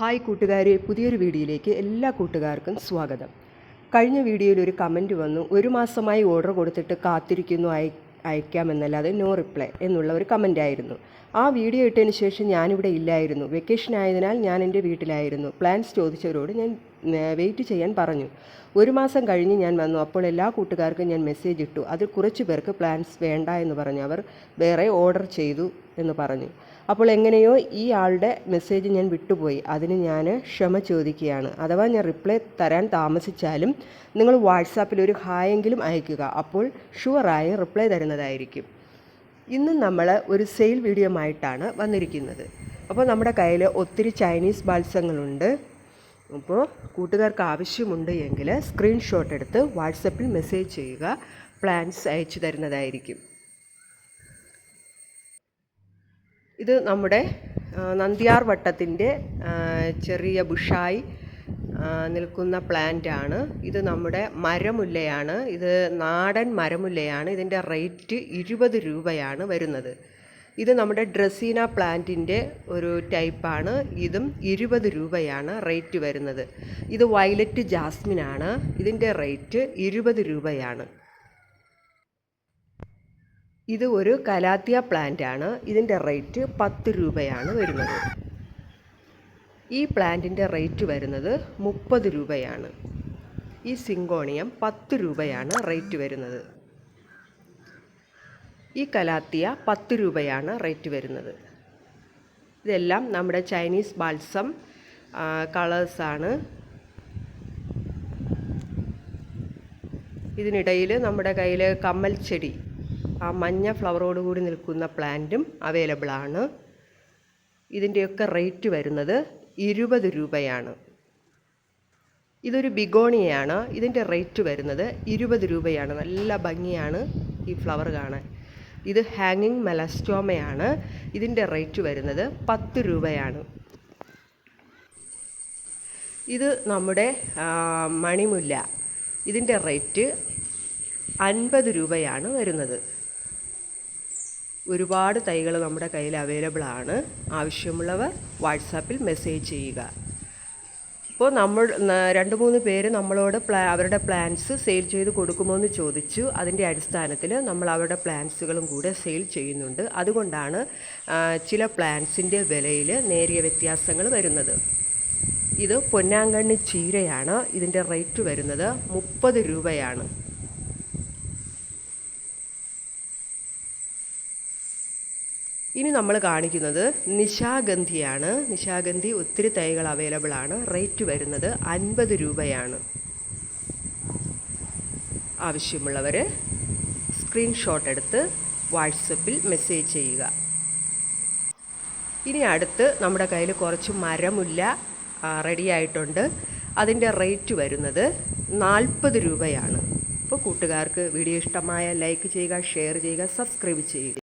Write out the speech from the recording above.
Hi കൂട്ടുകാരെ പുതിയൊരു വീഡിയോയിലേക്ക് എല്ലാ കൂട്ടുകാർക്കും സ്വാഗതം. കഴിഞ്ഞ വീഡിയോയിൽ ഒരു കമന്റ് വന്നു ഒരു മാസമായി ഓർഡർ കൊടുത്തിട്ട് കാത്തിരിക്കുന്നു അയ അയക്കാമെന്നല്ലാതെ നോ റിപ്ലൈ എന്നുള്ള ഒരു കമന്റ് ആയിരുന്നു. ആ വീഡിയോ ഇട്ടതിന് ശേഷം ഞാനിവിടെ ഇല്ലായിരുന്നു. വെക്കേഷൻ ആയതിനാൽ ഞാൻ എന്റെ വീട്ടിലായിരുന്നു. പ്ലാൻസ് ചോദിച്ചവരോട് ഞാൻ വെയിറ്റ് ചെയ്യാൻ പറഞ്ഞു. ഒരു മാസം കഴിഞ്ഞ് ഞാൻ വന്നു. അപ്പോൾ എല്ലാ കൂട്ടുകാർക്കും ഞാൻ മെസ്സേജ് ഇട്ടു. അതിൽ കുറച്ച് പേർക്ക് പ്ലാൻസ് വേണ്ട എന്ന് പറഞ്ഞു. അവർ വേറെ ഓർഡർ ചെയ്തു എന്ന് പറഞ്ഞു. അപ്പോൾ എങ്ങനെയോ ഈ ആളുടെ മെസ്സേജ് ഞാൻ വിട്ടുപോയി. അതിന് ഞാൻ ക്ഷമ ചോദിക്കുകയാണ്. അഥവാ ഞാൻ റിപ്ലൈ തരാൻ താമസിച്ചാലും നിങ്ങൾ വാട്സാപ്പിൽ ഒരു ഹായെങ്കിലും അയയ്ക്കുക. അപ്പോൾ ഷുവറായി റിപ്ലൈ തരുന്നതായിരിക്കും. ഇന്ന് നമ്മൾ ഒരു സെയിൽ വീഡിയോ ആയിട്ടാണ് വന്നിരിക്കുന്നത്. അപ്പോൾ നമ്മുടെ കയ്യിൽ ഒത്തിരി ചൈനീസ് ബാത്സങ്ങളുണ്ട് അപ്പോൾ കൂട്ടുകാർക്ക് ആവശ്യമുണ്ട് എങ്കിൽ സ്ക്രീൻഷോട്ട് എടുത്ത് വാട്സപ്പിൽ മെസ്സേജ് ചെയ്യുക. പ്ലാൻസ് അയച്ചു തരുന്നതായിരിക്കും. ഇത് നമ്മുടെ നന്ദിയാർ വട്ടത്തിന്റെ ചെറിയ ബുഷായി നിൽക്കുന്ന പ്ലാന്റ് ആണ്. ഇത് നമ്മുടെ മരമുല്ലയാണ്. ഇത് നാടൻ മരമുല്ലയാണ്. ഇതിന്റെ റേറ്റ് ഇരുപത് രൂപയാണ് വരുന്നത്. ഇത് നമ്മുടെ ഡ്രസീന പ്ലാന്റിന്റെ ഒരു ടൈപ്പാണ് ഇതും ഇരുപത് രൂപയാണ് റേറ്റ് വരുന്നത്. ഇത് വയലറ്റ് ജാസ്മിനാണ് ഇതിന്റെ റേറ്റ് ഇരുപത് രൂപയാണ്. ഇത് ഒരു കലാത്തിയ പ്ലാന്റ് ആണ്. ഇതിന്റെ റേറ്റ് പത്ത് രൂപയാണ് വരുന്നത്. ഈ പ്ലാന്റിന്റെ റേറ്റ് വരുന്നത് മുപ്പത് രൂപയാണ്. ഈ സിങ്കോണിയം പത്ത് രൂപയാണ് റേറ്റ് വരുന്നത്. ഈ കലാത്തിയ പത്ത് രൂപയാണ് റേറ്റ് വരുന്നത്. ഇതെല്ലാം നമ്മുടെ ചൈനീസ് ബാൽസം കളേഴ്സാണ് ഇതിനിടയിൽ നമ്മുടെ കയ്യിൽ കമ്മൽ ചെടി ആ മഞ്ഞ ഫ്ലവറോട് കൂടി നിൽക്കുന്ന പ്ലാന്റും അവൈലബിൾ ആണ്. ഇതിന്റെയൊക്കെ റേറ്റ് വരുന്നത് ഇരുപത് രൂപയാണ്. ഇതൊരു ബിഗോണിയാണ് ഇതിന്റെ റേറ്റ് വരുന്നത് ഇരുപത് രൂപയാണ്. നല്ല ഭംഗിയാണ് ഈ ഫ്ലവർ കാണാൻ. ഇത് ഹാങ്ങിങ് മെലസ്റ്റോമയാണ് ഇതിന്റെ റേറ്റ് വരുന്നത് പത്ത് രൂപയാണ്. ഇത് നമ്മുടെ മണിമുല്ല. ഇതിന്റെ റേറ്റ് അൻപത് രൂപയാണ് വരുന്നത്. ഒരുപാട് തൈകൾ നമ്മുടെ കയ്യിൽ അവൈലബിൾ ആണ്. ആവശ്യമുള്ളവർ വാട്സാപ്പിൽ മെസ്സേജ് ചെയ്യുക. ഇപ്പോൾ നമ്മൾ രണ്ട് മൂന്ന് പേര് നമ്മളോട് പ്ലാ അവരുടെ പ്ലാൻസ് സെയിൽ ചെയ്ത് കൊടുക്കുമോ എന്ന് ചോദിച്ചു. അതിന്റെ അടിസ്ഥാനത്തിൽ നമ്മൾ അവരുടെ പ്ലാൻസുകളും കൂടെ സെയിൽ ചെയ്യുന്നുണ്ട്. അതുകൊണ്ടാണ് ചില പ്ലാൻസിന്റെ വിലയിൽ നേരിയ വ്യത്യാസങ്ങൾ വരുന്നത്. ഇത് പൊന്നാങ്കണ്ണി ചീരയാണ്. ഇതിന്റെ റേറ്റ് വരുന്നത് മുപ്പത് രൂപയാണ്. ഇനി നമ്മൾ കാണിക്കുന്നത് നിശാഗന്ധിയാണ്. നിശാഗന്ധി ഒത്തിരി തൈകൾ അവൈലബിൾ ആണ്. റേറ്റ് വരുന്നത് അൻപത് രൂപയാണ്. ആവശ്യമുള്ളവർ സ്ക്രീൻഷോട്ട് എടുത്ത് വാട്സപ്പിൽ മെസ്സേജ് ചെയ്യുക. ഇനി അടുത്ത് നമ്മുടെ കയ്യിൽ കുറച്ച് മരമുല്ല റെഡി ആയിട്ടുണ്ട്. അതിന്റെ റേറ്റ് വരുന്നത് നാൽപ്പത് രൂപയാണ്. അപ്പോൾ കൂട്ടുകാർക്ക് വീഡിയോ ഇഷ്ടമായ ലൈക്ക് ചെയ്യുക ഷെയർ ചെയ്യുക സബ്സ്ക്രൈബ് ചെയ്യുക.